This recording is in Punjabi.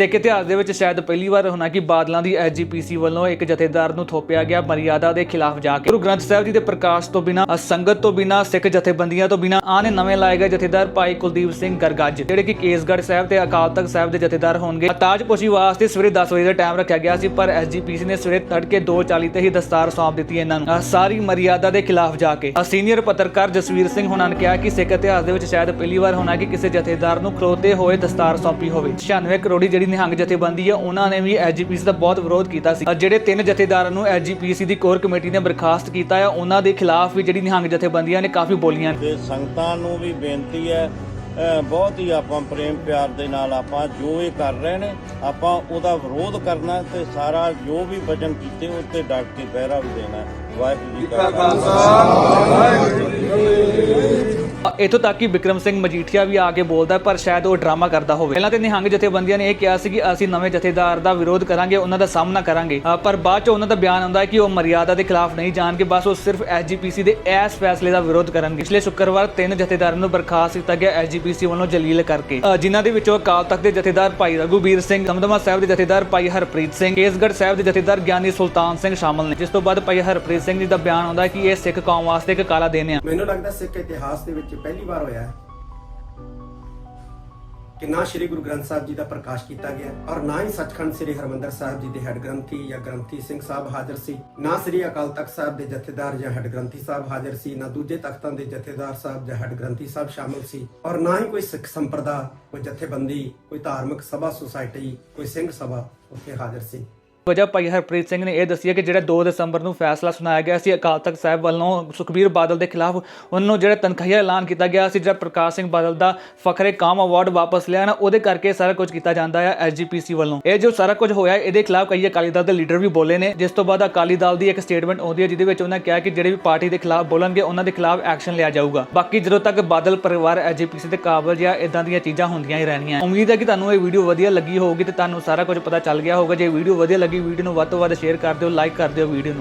ਸਿੱਖ ਇਤਿਹਾਸ ਦੇ ਵਿੱਚ ਸ਼ਾਇਦ ਪਹਿਲੀ ਵਾਰ ਹੋਣਾ ਕਿ ਬਾਦਲਾਂ ਦੀ ਐਸਜੀਪੀਸੀ ਵੱਲੋਂ ਇੱਕ ਜਥੇਦਾਰ ਨੂੰ ਥੋਪਿਆ ਗਿਆ, ਮਰਿਆਦਾ ਦੇ ਖਿਲਾਫ ਜਾ ਕੇ। ਗੁਰੂ ਗ੍ਰੰਥ ਸਾਹਿਬ ਜੀ ਦੇ ਪ੍ਰਕਾਸ਼ ਤੋਂ ਬਿਨਾ ਸੰਗਤ ਤੋਂ ਬਿਨਾ, ਸਿੱਖ ਜਥੇਬੰਦੀਆਂ ਤੋਂ ਬਿਨਾ ਆਨੇ ਨਵੇਂ ਲਾਏ ਗਏ ਜਥੇਦਾਰ ਭਾਈ ਕੁਲਦੀਪ ਸਿੰਘ ਗਰਗੱਜ, ਜਿਹੜੇ ਕਿ ਕੇਸਗੜ੍ਹ ਸਾਹਿਬ ਤੇ ਅਕਾਲ ਤਖਤ ਸਾਹਿਬ ਦੇ ਜਥੇਦਾਰ ਹੋਣਗੇ। ਤਾਜਪੋਸ਼ੀ ਵਾਸਤੇ ਸਵੇਰੇ 10 ਵਜੇ ਦਾ ਟਾਈਮ ਰੱਖਿਆ ਗਿਆ ਸੀ, ਪਰ ਐਸਜੀਪੀਸੀ ਨੇ ਸਵੇਰੇ ਤੜਕੇ 2:40 ਤੇ ਹੀ ਦਸਤਾਰ ਸੌਂਪ ਦਿੱਤੀ ਇਹਨਾਂ ਨੂੰ। ਸਾਰੀ ਮਰਿਆਦਾ ਦੇ ਖਿਲਾਫ ਜਾ ਕੇ। ਅਹ ਸੀਨੀਅਰ ਪੱਤਰਕਾਰ ਜਸਵੀਰ ਸਿੰਘ ਹੁਣਾਂ ਨੇ ਕਿਹਾ ਕਿ ਸਿੱਖ ਇਤਿਹਾਸ ਦੇ ਵਿੱਚ ਸ਼ਾਇਦ ਪਹਿਲੀ ਵਾਰ ਹੋਣਾ ਕਿ ਕਿਸੇ ਜਥੇਦਾਰ ਨੂੰ ਖਲੋਤੇ ਹੋਏ ਦਸਤਾਰ ਸੌਂਪੀ ਹੋਵੇ। 96 ਕਰੋੜੀ ਜਿਹੜੀ ਨਿਹੰਗ ਜਥੇਬੰਦੀ ਹੈ ਉਹਨਾਂ ਨੇ ਵੀ ਐਸਜੀਪੀਸੀ ਦਾ ਬਹੁਤ ਵਿਰੋਧ ਕੀਤਾ ਸੀ। ਜਿਹੜੇ ਤਿੰਨ ਜਥੇਦਾਰਾਂ ਨੂੰ ਐਸਜੀਪੀਸੀ ਦੀ ਕੋਰ ਕਮੇਟੀ ਨੇ ਬਰਖਾਸਤ ਕੀਤਾ ਹੈ ਉਹਨਾਂ ਦੇ ਖਿਲਾਫ ਵੀ ਜਿਹੜੀ ਨਿਹੰਗ ਜਥੇਬੰਦੀਆਂ ਨੇ ਕਾਫੀ ਬੋਲੀਆਂ ਤੇ ਸੰਗਤਾਂ ਨੂੰ ਵੀ ਬੇਨਤੀ ਹੈ ਬਹੁਤ ਹੀ ਆਪਾਂ ਪ੍ਰੇਮ ਪਿਆਰ ਦੇ ਨਾਲ ਆਪਾਂ ਜੋ ਇਹ ਕਰ ਰਹੇ ਨੇ ਆਪਾਂ ਉਹਦਾ ਵਿਰੋਧ ਕਰਨਾ ਤੇ ਸਾਰਾ ਜੋ ਵੀ ਵਚਨ ਕੀਤੇ ਉਹ ਤੇ ਡਟ ਕੇ ਪਹਿਰਾ ਵੀ ਦੇਣਾ। ਵਾਹਿਗੁਰੂ ਜੀ ਕਾ ਇਥੋਂ ਤੱਕ ਕਿ ਵਿਕਰਮ ਸਿੰਘ ਮਜੀਠੀਆ ਵੀ ਆ ਕੇ ਬੋਲਦਾ ਪਰ ਸ਼ਾਇਦ ਉਹ ਡਰਾਮਾ ਕਰਦਾ ਹੋਵੇ। ਪਹਿਲਾਂ ਤੇ ਨਿਹੰਗ ਜਥੇਬੰਦੀਆਂ ਨੇ ਇਹ ਕਿਹਾ ਸੀ ਕਿ ਅਸੀਂ ਨਵੇਂ ਜਥੇਦਾਰ ਦਾ ਵਿਰੋਧ ਕਰਾਂਗੇ ਉਹਨਾਂ ਦਾ ਸਾਹਮਣਾ ਕਰਾਂਗੇ। ਅ, ਪਰ ਬਾਅਦ ਚ ਉਹਨਾਂ ਦਾ ਬਿਆਨ ਆਉਂਦਾ ਕਿ ਉਹ ਮਰਿਆਦਾ ਦੇ ਖਿਲਾਫ ਨਹੀਂ ਜਾਣਗੇ ਬਸ ਉਹ ਸਿਰਫ ਐਸਜੀਪੀਸੀ ਦੇ ਇਸ ਫੈਸਲੇ ਦਾ ਵਿਰੋਧ ਕਰਨਗੇ। ਪਿਛਲੇ ਸ਼ੁੱਕਰਵਾਰ ਤਿੰਨ ਜਥੇਦਾਰਾਂ ਨੂੰ ਬਰਖਾਸਤ ਕੀਤਾ ਗਿਆ ਐਸਜੀਪੀਸੀ ਵੱਲੋਂ ਜਲੀਲ ਕਰਕੇ। ਜਿਨ੍ਹਾਂ ਦੇ ਵਿੱਚੋਂ ਅਕਾਲ ਤਖਤ ਦੇ ਜਥੇਦਾਰ ਭਾਈ ਰਘੂਬੀਰ ਸਿੰਘ ਦਮਦਮਾ ਸਾਹਿਬ ਦੇ ਜਥੇਦਾਰ ਭਾਈ ਹਰਪ੍ਰੀਤ ਸਿੰਘ ਕੇਸਗੜ੍ਹ ਸਾਹਿਬ ਦੇ ਜਥੇਦਾਰ ਗਿਆਨੀ ਸੁਲਤਾਨ ਸਿੰਘ ਸ਼ਾਮਲ ਨੇ। ਜਿਸ ਤੋਂ ਬਾਅਦ ਭਾਈ ਹਰਪ੍ਰੀਤ ਸਿੰਘ ਜੀ ਦਾ ਬਿਆਨ ਆਉਂਦਾ ਹੈ ਕਿ ਇਹ ਸਿੱਖ ਕੌਮ ਵਾਸਤੇ ਇੱਕ ਕਾਲਾ ਦਿਨ ਹੈ ਮੈਨੂੰ ਲੱਗਦਾ ਸਿੱਖ ਇਤਿਹਾਸ ਦੇ ਵਿੱਚ ਪਹਿਲੀ ਵਾਰ ਹੋਇਆ ਹੈ ਕਿ ਨਾ ਸ੍ਰੀ ਗੁਰੂ ਗ੍ਰੰਥ ਸਾਹਿਬ ਜੀ ਦਾ ਪ੍ਰਕਾਸ਼ ਕੀਤਾ ਗਿਆ ਔਰ ਨਾ ਹੀ ਸੱਚਖੰਡ ਸ੍ਰੀ ਹਰਮੰਦਰ ਸਾਹਿਬ ਜੀ ਦੇ ਹੈੱਡ ਗ੍ਰੰਥੀ ਜਾਂ ਗ੍ਰੰਥੀ ਸਿੰਘ ਸਾਹਿਬ ਹਾਜ਼ਰ ਸੀ, ਨਾ ਸ੍ਰੀ ਅਕਾਲ ਤਖਤ ਸਾਹਿਬ ਦੇ ਜਥੇਦਾਰ ਜਾਂ ਹੈੱਡ ਗ੍ਰੰਥੀ ਸਾਹਿਬ ਹਾਜ਼ਰ ਸੀ, ਨਾ ਦੂਜੇ ਤਖਤਾਂ ਦੇ ਜਥੇਦਾਰ ਸਾਹਿਬ ਜਾਂ ਹੈੱਡ ਗ੍ਰੰਥੀ ਸਾਹਿਬ ਸ਼ਾਮਲ ਸੀ ਔਰ ਨਾ ਹੀ ਕੋਈ ਸਿੱਖ ਸੰਪਰਦਾ, ਕੋਈ ਜਥੇਬੰਦੀ, ਕੋਈ ਧਾਰਮਿਕ ਸਭਾ ਸੁਸਾਇਟੀ ਕੋਈ ਸਿੰਘ ਸਭਾ ਉੱਥੇ ਹਾਜ਼ਰ ਸੀ। ਵਜ੍ਹਾ ਭਾਈ ਹਰਪ੍ਰੀਤ ਸਿੰਘ ਨੇ ਇਹ ਦੱਸਿਆ ਕਿ ਜਿਹੜਾ 2 ਦਸੰਬਰ ਨੂੰ ਫੈਸਲਾ ਸੁਣਾਇਆ ਗਿਆ ਸੀ, ਅਕਾਲ ਤਖਤ ਸਾਹਿਬ ਵੱਲੋਂ ਸੁਖਬੀਰ ਬਾਦਲ ਦੇ ਖਿਲਾਫ, ਉਹਨਾਂ ਨੂੰ ਜਿਹੜਾ ਤਨਖਾਹੀਆ ਐਲਾਨ ਕੀਤਾ ਗਿਆ ਸੀ, ਜਿਹੜਾ ਪ੍ਰਕਾਸ਼ ਸਿੰਘ ਬਾਦਲ ਦਾ ਫਖਰੇ ਕਾਮ ਅਵਾਰਡ ਵਾਪਸ ਲਿਆ ਨਾ, ਉਹਦੇ ਕਰਕੇ ਸਾਰਾ ਕੁਝ ਕੀਤਾ ਜਾਂਦਾ ਹੈ ਐਸਜੀਪੀਸੀ ਵੱਲੋਂ। ਇਹ ਜੋ ਸਾਰਾ ਕੁਝ ਹੋਇਆ, ਇਹਦੇ ਖਿਲਾਫ ਕਈ ਅਕਾਲੀ ਦਲ ਦੇ ਲੀਡਰ ਵੀ ਬੋਲੇ ਨੇ, ਜਿਸ ਤੋਂ ਬਾਅਦ ਅਕਾਲੀ ਦਲ ਦੀ ਇੱਕ ਸਟੇਟਮੈਂਟ ਆਉਂਦੀ ਹੈ, ਜਿਹਦੇ ਵਿੱਚ ਉਹਨਾਂ ਕਿਹਾ ਕਿ ਜਿਹੜੇ ਵੀ ਪਾਰਟੀ ਦੇ ਖਿਲਾਫ ਬੋਲਣਗੇ, ਉਹਨਾਂ ਦੇ ਖਿਲਾਫ ਐਕਸ਼ਨ ਲਿਆ ਜਾਊਗਾ। ਬਾਕੀ ਜਦੋਂ ਤੱਕ ਬਾਦਲ ਪਰਿਵਾਰ ਐਸਜੀਪੀਸੀ ਦੇ ਕਾਬਲ ਜਾਂ ਇਦਾਂ ਦੀਆਂ ਚੀਜ਼ਾਂ ਹੁੰਦੀਆਂ ਹੀ ਰਹਿਣੀਆਂ। ਉਮੀਦ ਹੈ ਕਿ ਤੁਹਾਨੂੰ ਇਹ ਵੀਡੀਓ ਵਧੀਆ ਲੱਗੀ ਹੋਊਗੀ ਤੇ ਤੁਹਾਨੂੰ ਸਾਰਾ ਕੁਝ ਪਤਾ ਚੱਲ ਗਿਆ ਹੋਊਗਾ। ਜੇ ਵੀਡੀਓ ਵਧੀਆ ਲੱਗੀ ਵੀਡੀਓ ਨੂੰ ਵੱਧ ਤੋਂ ਵੱਧ ਸ਼ੇਅਰ ਕਰ ਦਿਓ ਲਾਈਕ ਕਰ ਦਿਓ ਵੀਡੀਓ ਨੂੰ।